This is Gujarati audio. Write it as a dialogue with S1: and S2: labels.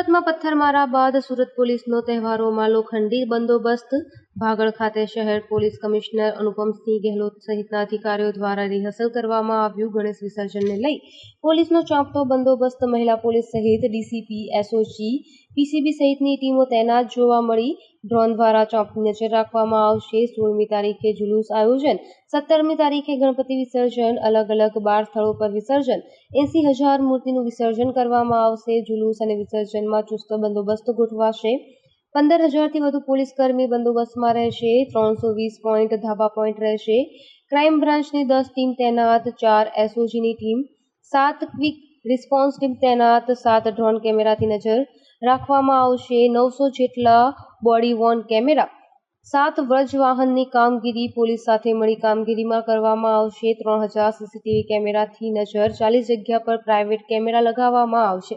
S1: સુરતમાં પથ્થરમારા બાદ સુરત પોલીસનો તહેવારોમાં લોખંડી બંદોબસ્ત ભાગળ ખાતે શહેર પોલીસ કમિશનર અનુપમસિંહ ગેહલોત સહિતના અધિકારીઓ દ્વારા રિહર્સલ કરવામાં આવ્યું. ગણેશ વિસર્જનને લઈ પોલીસનો ચોંપતો બંદોબસ્ત મહિલા પોલીસ સહિત ડીસીપી, એસઓજી, પીસીબી સહિતની ટીમો તૈનાત જોવા મળી. ડ્રોન દ્વારા ચોંપની નજર રાખવામાં આવશે. સોળમી તારીખે જુલુસ આયોજન, સત્તરમી તારીખે ગણપતિ વિસર્જન, અલગ અલગ બાર સ્થળો પર વિસર્જન, એસી હજાર મૂર્તિનું વિસર્જન કરવામાં આવશે. જુલુસ અને વિસર્જનમાં ચુસ્ત બંદોબસ્ત ગોઠવાશે. પંદર હજારથી વધુ પોલીસ કર્મી બંદોબસ્તમાં રહેશે, ત્રણસો વીસ પોઈન્ટ ધાબા પોઈન્ટ રહેશે. ક્રાઇમ બ્રાન્ચની દસ ટીમ તૈનાત, ચાર એસઓજીની ટીમ, સાત ક્વિક રિસ્પોન્સ ટીમ તૈનાત, સાત ડ્રોન કેમેરાથી નજર રાખવામાં આવશે. નવસો જેટલા બોડી વોર્ન કેમેરા, સાત વ્રજ વાહનની કામગીરી પોલીસ સાથે મળી કામગીરીમાં કરવામાં આવશે. ત્રણ હજાર સીસીટીવી કેમેરાથી નજર, ચાલીસ જગ્યા પર પ્રાઇવેટ કેમેરા લગાવવામાં આવશે.